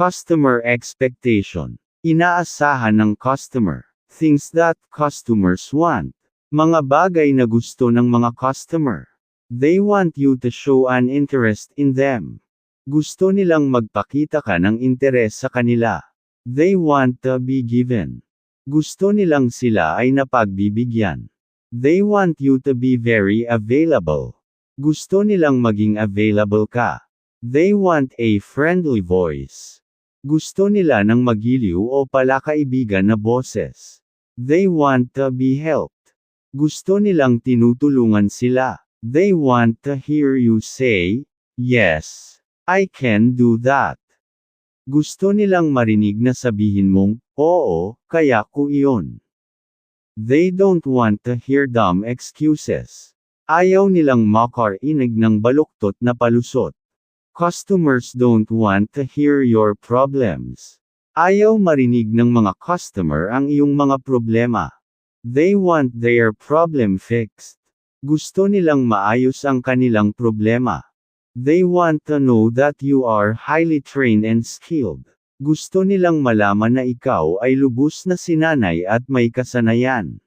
Customer expectation. Inaasahan ng customer. Things that customers want. Mga bagay na gusto ng mga customer. They want you to show an interest in them. Gusto nilang magpakita ka ng interes sa kanila. They want to be given. Gusto nilang sila ay napagbibigyan. They want you to be very available. Gusto nilang maging available ka. They want a friendly voice. Gusto nila ng magiliw o palakaibigan na boses. They want to be helped. Gusto nilang tinutulungan sila. They want to hear you say, Yes, I can do that. Gusto nilang marinig na sabihin mong, Oo, kaya ko iyon. They don't want to hear dumb excuses. Ayaw nilang makarinig ng baluktot na palusot. Customers don't want to hear your problems. Ayaw marinig ng mga customer ang iyong mga problema. They want their problem fixed. Gusto nilang maayos ang kanilang problema. They want to know that you are highly trained and skilled. Gusto nilang malaman na ikaw ay lubos na sinanay at may kasanayan.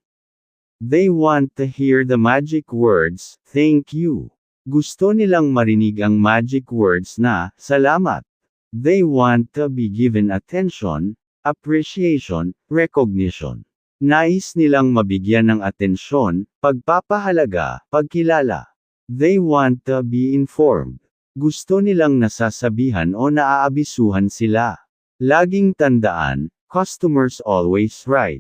They want to hear the magic words, thank you. Gusto nilang marinig ang magic words na, salamat. They want to be given attention, appreciation, recognition. Nais nilang mabigyan ng atensyon, pagpapahalaga, pagkilala. They want to be informed. Gusto nilang nasasabihan o naaabisuhan sila. Laging tandaan, customers always right.